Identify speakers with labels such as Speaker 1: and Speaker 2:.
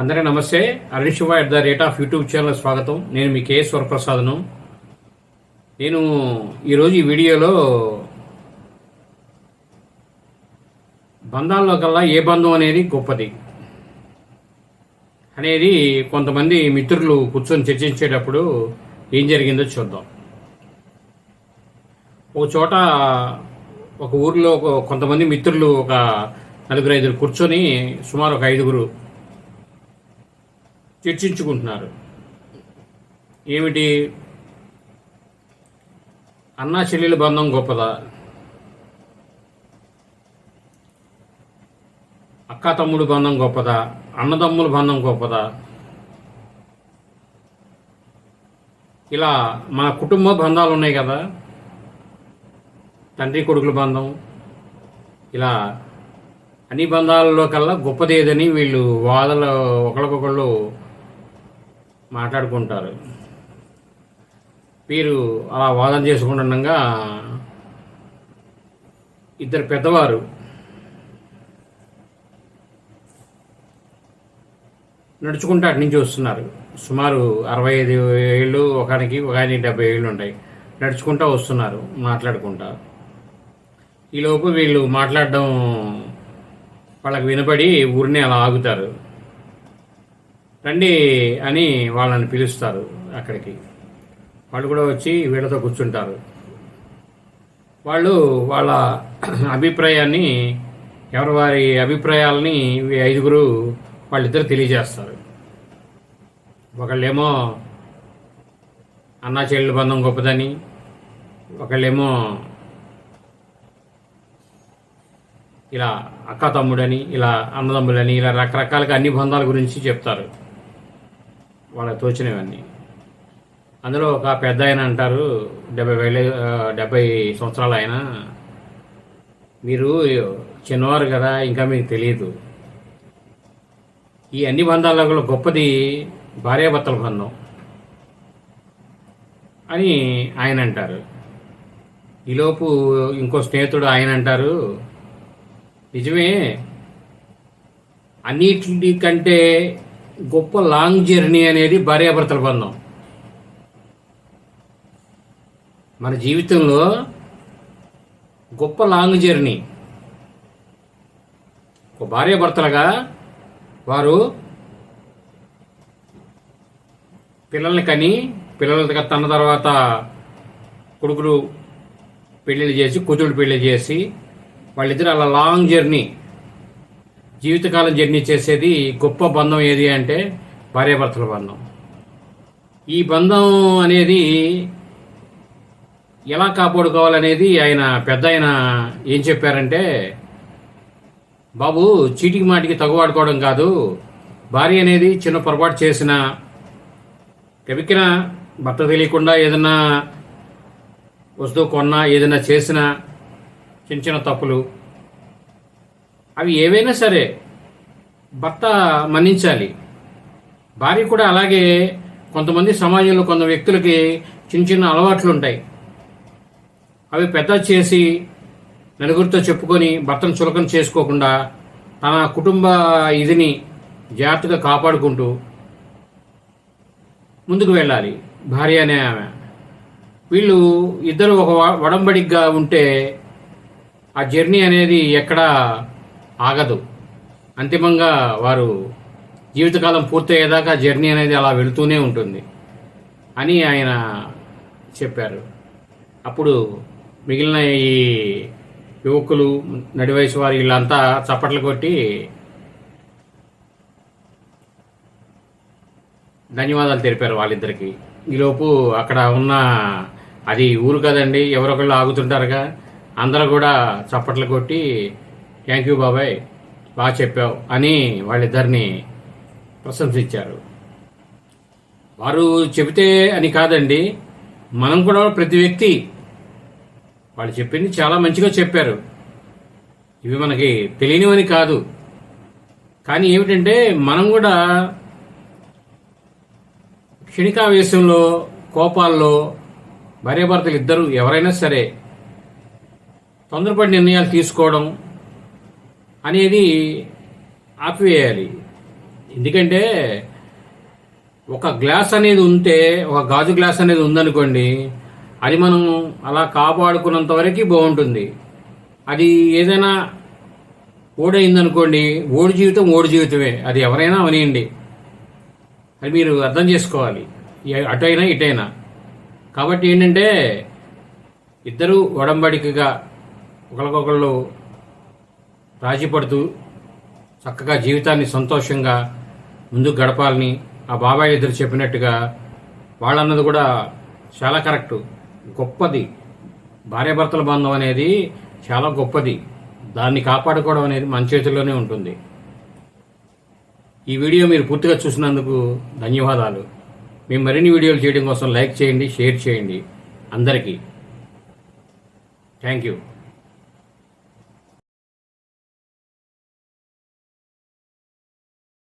Speaker 1: అందరికీ నమస్తే. Arun Shiva at the rate of YouTube channel స్వాగతం. నేను మీ కే వరప్రసాద్ను నేను ఈరోజు ఈ వీడియోలో బంధాల్లో కల్లా ఏ బంధం అనేది గొప్పది అనేది కొంతమంది మిత్రులు కూర్చొని చర్చించేటప్పుడు ఏం జరిగిందో చూద్దాం. ఒక చోట ఒక ఊరిలో కొంతమంది మిత్రులు ఒక నలుగురు ఐదుగురు కూర్చొని సుమారు ఒక ఐదుగురు చర్చించుకుంటున్నారు. ఏమిటి? అన్నా చెల్లెల బంధం గొప్పదా? అక్క తమ్ముడు బంధం గొప్పదా? అన్నదమ్ముల బంధం గొప్పదా? ఇలా మన కుటుంబ బంధాలు ఉన్నాయి కదా? తండ్రి కొడుకుల బంధం. ఇలా అన్ని బంధాలలో కల్లా గొప్పదేదని వీళ్ళు వాదలు ఒకరికొకళ్ళు మాట్లాడుకుంటారు. వీరు అలా వాదన చేసుకుంటుండగా ఇద్దరు పెద్దవారు నడుచుకుంటూ అటు నుంచి వస్తున్నారు. సుమారు అరవై ఐదు ఏళ్ళు ఒకనికి ఒక ఆయన డెబ్బై ఏళ్ళు ఉంటాయి. నడుచుకుంటూ వస్తున్నారు మాట్లాడుకుంటా. ఈలోపు వీళ్ళు మాట్లాడడం వాళ్ళకి వినపడి ఊరిని అలా ఆగుతారు. రండి అని వాళ్ళని పిలుస్తారు అక్కడికి. వాళ్ళు కూడా వచ్చి వీళ్ళతో కూర్చుంటారు. వాళ్ళు వాళ్ళ అభిప్రాయాన్ని ఎవరి వారి అభిప్రాయాలని ఐదుగురు వాళ్ళిద్దరు తెలియజేస్తారు. ఒకళ్ళేమో అన్నా చెల్లెలు బంధం గొప్పదని ఒకళ్ళేమో ఇలా అక్క తమ్ముడని ఇలా అన్నదమ్ములని ఇలా రకరకాలుగా అన్ని బంధాల గురించి చెప్తారు. వాళ్ళకి తోచినవన్నీ. అందులో ఒక పెద్ద ఆయన అంటారు డెబ్బై వేల డెబ్బై సంవత్సరాలు ఆయన. మీరు చిన్నవారు కదా ఇంకా మీకు తెలియదు. ఈ అన్ని బంధాల్లో కూడా గొప్పది భార్యాభర్తల బంధం అని ఆయన అంటారు. ఈలోపు ఇంకో స్నేహితుడు ఆయన అంటారు నిజమే అన్నిటికంటే గొప్ప లాంగ్ జర్నీ అనేది భార్యాభర్తల బంధం. మన జీవితంలో గొప్ప లాంగ్ జర్నీ. ఒక భార్యాభర్తలుగా వారు పిల్లల్ని కని పిల్లల తన తర్వాత కొడుకులు పెళ్ళిళ్ళు చేసి కూతురు పెళ్ళి చేసి వాళ్ళిద్దరు అలా లాంగ్ జర్నీ జీవితకాలం జర్నీ చేసేది గొప్ప బంధం ఏది అంటే భార్యాభర్తల బంధం. ఈ బంధం అనేది ఎలా కాపాడుకోవాలనేది ఆయన పెద్ద ఆయన ఏం చెప్పారంటే బాబు చీటికి మాటికి తగువాడుకోవడం కాదు. భార్య అనేది చిన్న పొరపాటు చేసిన గబిక్కిన భర్త తెలియకుండా ఏదన్నా వస్తువు కొన్నా ఏదైనా చేసినా చిన్న చిన్న తప్పులు అవి ఏవైనా సరే భర్త మన్నించాలి. భార్య కూడా అలాగే కొంతమంది సమాజంలో కొంత వ్యక్తులకి చిన్న చిన్న అలవాట్లు ఉంటాయి అవి పెద్ద చేసి నలుగురితో చెప్పుకొని భర్తను చులకం చేసుకోకుండా తన కుటుంబ ఇదిని జాగ్రత్తగా కాపాడుకుంటూ ముందుకు వెళ్ళాలి. భార్య అనే ఆమె. వీళ్ళు ఇద్దరు ఒక వడంబడిగా ఉంటే ఆ జర్నీ అనేది ఎక్కడా ఆగదు. అంతిమంగా వారు జీవితకాలం పూర్తయ్యేదాకా జర్నీ అనేది అలా వెళుతూనే ఉంటుంది అని ఆయన చెప్పారు. అప్పుడు మిగిలిన ఈ యువకులు నడివయసు వారు వీళ్ళంతా చప్పట్లు కొట్టి ధన్యవాదాలు తెలిపారు వాళ్ళిద్దరికి. ఈలోపు అక్కడ ఉన్న అది ఊరు కదండి ఎవరొకళ్ళు ఆగుతుంటారుగా అందరూ కూడా చప్పట్లు కొట్టి థ్యాంక్ యూ బాబాయ్ బాగా చెప్పావు అని వాళ్ళిద్దరిని ప్రశంసించారు. వారు చెబితే అని కాదండి మనం కూడా ప్రతి వ్యక్తి వాళ్ళు చెప్పింది చాలా మంచిగా చెప్పారు. ఇవి మనకి తెలియనివని కాదు. కానీ ఏమిటంటే మనం కూడా క్షణికావేశంలో కోపాల్లో భార్యాభర్తలు ఇద్దరు ఎవరైనా సరే తొందరపడి నిర్ణయాలు తీసుకోవడం అనేది ఆపివేయాలి. ఎందుకంటే ఒక గ్లాస్ అనేది ఉంటే ఒక గాజు గ్లాస్ అనేది ఉందనుకోండి అది మనం అలా కాపాడుకున్నంత వరకు బాగుంటుంది. అది ఏదైనా ఓడైందనుకోండి ఓడి జీవితం ఓడి జీవితమే. అది ఎవరైనా అవనియండి. అది మీరు అర్థం చేసుకోవాలి. అటైనా ఇటైనా కాబట్టి ఏంటంటే ఇద్దరు ఒడంబడికగా ఒకరికొకళ్ళు రాజీపడుతూ చక్కగా జీవితాన్ని సంతోషంగా ముందుకు గడపాలని ఆ బాబాయ్ ఇద్దరు చెప్పినట్టుగా వాళ్ళన్నది కూడా చాలా కరెక్టు. గొప్పది. భార్యాభర్తల బంధం అనేది చాలా గొప్పది. దాన్ని కాపాడుకోవడం అనేది మన చేతుల్లోనే ఉంటుంది. ఈ వీడియో మీరు పూర్తిగా చూసినందుకు ధన్యవాదాలు. మేము మరిన్ని వీడియోలు చేయడం కోసం లైక్ చేయండి షేర్ చేయండి అందరికీ. Thank you.